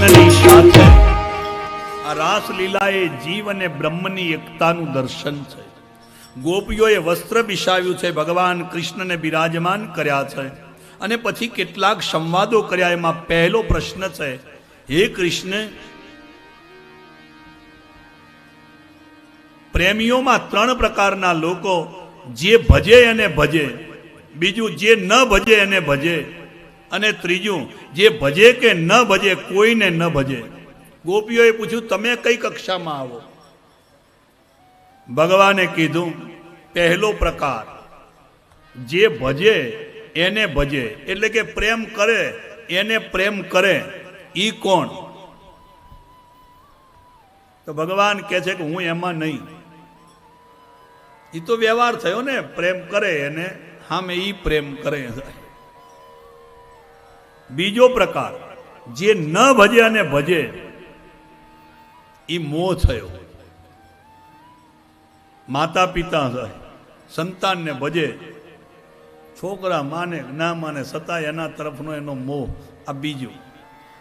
કૃષ્ણની સાથે આ રાસલીલા એ જીવ અને બ્રહ્મની એકતાનું દર્શન છે. ગોપીઓએ વસ્ત્ર બિછાવ્યું છે, ભગવાન કૃષ્ણને બિરાજમાન કર્યા છે. અને પછી કેટલાક સંવાદો કર્યા, એમાં પહેલો પ્રશ્ન છે, હે કૃષ્ણ, પ્રેમીઓમાં ત્રણ પ્રકારના લોકો, જે ભજે અને ભજે, બીજું જે ન ભજે અને ભજે. અને ત્રીજું, જે ભજે કે ન ભજે, કોઈને ન ભજે. ગોપીઓએ પૂછ્યું, તમે કઈ કક્ષામાં આવો? ભગવાને કીધું, પહેલો પ્રકાર. જે ભજે, એને ભજે. એટલે કે પ્રેમ કરે, એને પ્રેમ કરે. ઈ કોણ? તો ભગવાન કહે છે કે, હું એમાં નહીં. એ તો વ્યવહાર થયો ને, પ્રેમ કરે એને હા મેં ઈ પ્રેમ કરે. બીજો પ્રકાર, જે ન ભજે અને ભજે એ મોહ થયો. માતા પિતા સંતાનને ભજે, છોકરા માને, ના માને સતા એના તરફનો એનો મોહ, આ બીજું.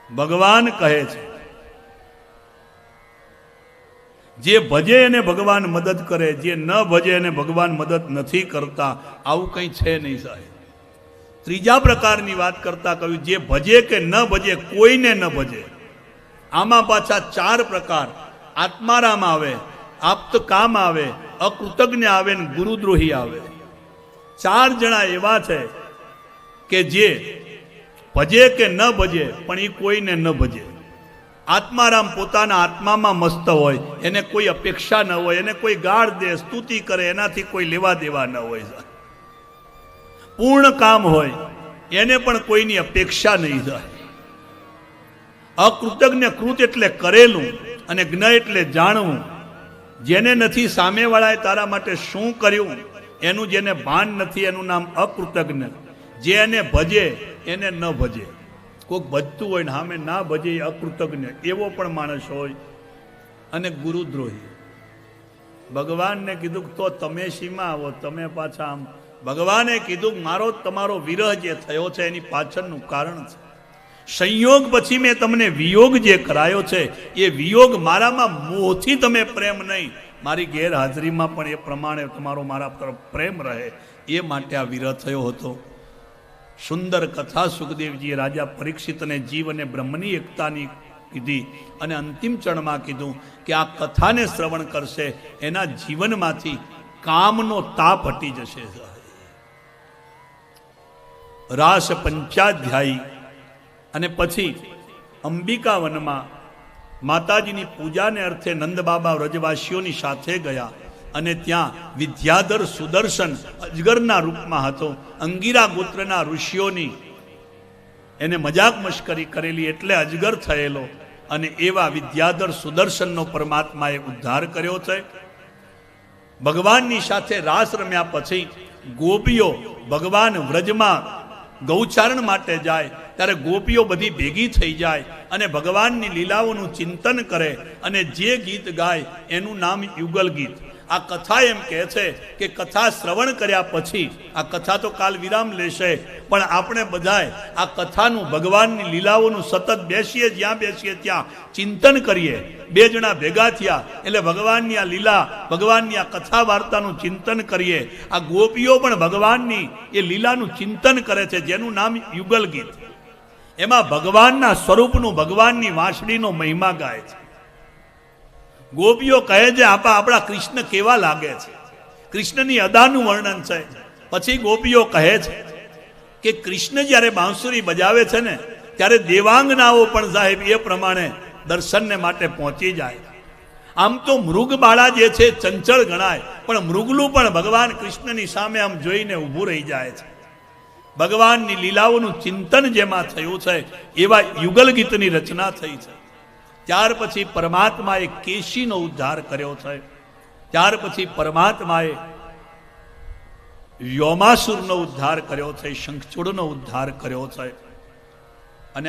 ભગવાન કહે છે, જે ભજે એને ભગવાન મદદ કરે, જે ન ભજે એને ભગવાન મદદ નથી કરતા, આવું કંઈ છે નહીં સાહેબ. ત્રીજા પ્રકારની વાત કરતા કહ્યું, જે ભજે કે ન ભજે, કોઈને ન ભજે. આમાં પાછા ચાર પ્રકાર. આત્મારામ આવે, આપ્ત કામ આવે, અકૃતજ્ઞ આવે ને ગુરુદ્રોહી આવે. ચાર જણા એવા છે કે જે ભજે કે ન ભજે, પણ એ કોઈને ન ભજે. આત્મારામ પોતાના આત્મામાં મસ્ત હોય, એને કોઈ અપેક્ષા ન હોય, એને કોઈ ગાળ દે, સ્તુતિ કરે, એનાથી કોઈ લેવા દેવા ન હોય. પૂર્ણ કામ હોય, એને પણ કોઈની અપેક્ષા નહીં થાય. અકૃતજ્ઞ કૃત એટલે કરેલું અને જ્ઞ એટલે જાણવું. જેને નથી સામેવાળાએ તારા માટે શું કર્યું, એનું જેને ભાન નથી, એનું નામ અકૃતજ્ઞ. જે એને ભજે, એને ન ભજે. કોઈક ભજતું હોય ને સામે ના ભજે એ અકૃતજ્ઞ. એવો પણ માણસ હોય અને ગુરુદ્રોહી. ભગવાનને કીધું તો તમે શીમાં આવો, તમે પાછા આમ ભગવાને કીધું મારો તમારો વિરહ જે થયો છે એની પાછળનું કારણ છે. સંયોગ પછી મેં તમને વિયોગ જે કરાયો છે, એ વિયોગ મારામાં મોહથી તમે પ્રેમ નહીં. મારી ગેરહાજરીમાં પણ એ પ્રમાણે તમારો મારા તરફ પ્રેમ રહે. એ માટે આ વિરહ થયો હતો. સુંદર કથા સુખદેવજીએ રાજા પરીક્ષિતને જીવ અને બ્રહ્મની એકતાની કીધી અને અંતિમ ચરણમાં કીધું કે આ કથાને શ્રવણ કરશે, એના જીવનમાંથી કામનો તાપ હટી જશે. રાસ પંચાધ્યાયી અને પછી અંબિકા વનમાં માતાજીની પૂજાને અર્થે નંદબાબા વ્રજવાસીઓની સાથે ગયા અને ત્યાં વિદ્યાધર સુદર્શન અજગરના રૂપમાં હતો. અંગીરા ગોત્રના ઋષિઓની એને મજાક મશ્કરી કરેલી એટલે અજગર થયેલો અને એવા વિદ્યાધર સુદર્શનનો પરમાત્માએ ઉદ્ધાર કર્યો છે. ભગવાનની સાથે રાસ રમ્યા પછી ગોપીઓ ભગવાન વ્રજમાં ગૌચારણ માટે જાય, ત્યારે ગોપીઓ બધી ભેગી થઈ જાય અને ભગવાનની લીલાઓનું ચિંતન કરે અને જે ગીત ગાય, એનું નામ યુગલ ગીત. આ કથા એમ કહે છે કે કથા શ્રવણ કર્યા પછી આ કથા તો કાલ વિરામ લેશે, પણ આપણે બધાએ આ કથાનું ભગવાનની લીલાઓનું સતત બેસીએ, જ્યાં બેસીએ ત્યાં ચિંતન કરીએ. બે જણા ભેગા થયા, એટલે ભગવાનની આ લીલા, ભગવાનની આ કથા વાર્તાનું ચિંતન કરીએ. આ ગોપીઓ પણ ભગવાનની એ લીલાનું ચિંતન કરે છે, જેનું નામ યુગલ ગીત. એમાં ભગવાનના સ્વરૂપનું ભગવાનની વાંસળીનો મહિમા ગાય છે. ગોપીઓ કહે છે, આપા, આપણા કૃષ્ણ કેવા લાગે છે? કૃષ્ણની અદાનું વર્ણન છે. પછી ગોપીઓ કહે છે કે કૃષ્ણ જ્યારે બાંસુરી બજાવે છે ને, ત્યારે દેવાંગનાઓ પણ સાહેબ એ પ્રમાણે દર્શનને માટે પહોંચી જાય. આમ તો મૃગબાળા જે છે, ચંચળ ગણાય, પણ મૃગલું પણ ભગવાન કૃષ્ણની સામે આમ જોઈને ઊભું રહી જાય છે. ભગવાનની લીલાઓનું ચિંતન જેમાં થયું છે, એવા યુગલ ગીતની રચના થઈ છે. ત્યાર પછી પરમાત્માએ કેશીનો ઉદ્ધાર કર્યો છે. ત્યાર પછી પરમાત્માએ વ્યોમાસુરનો ઉદ્ધાર કર્યો છે, શંખચૂડનો ઉદ્ધાર કર્યો છે.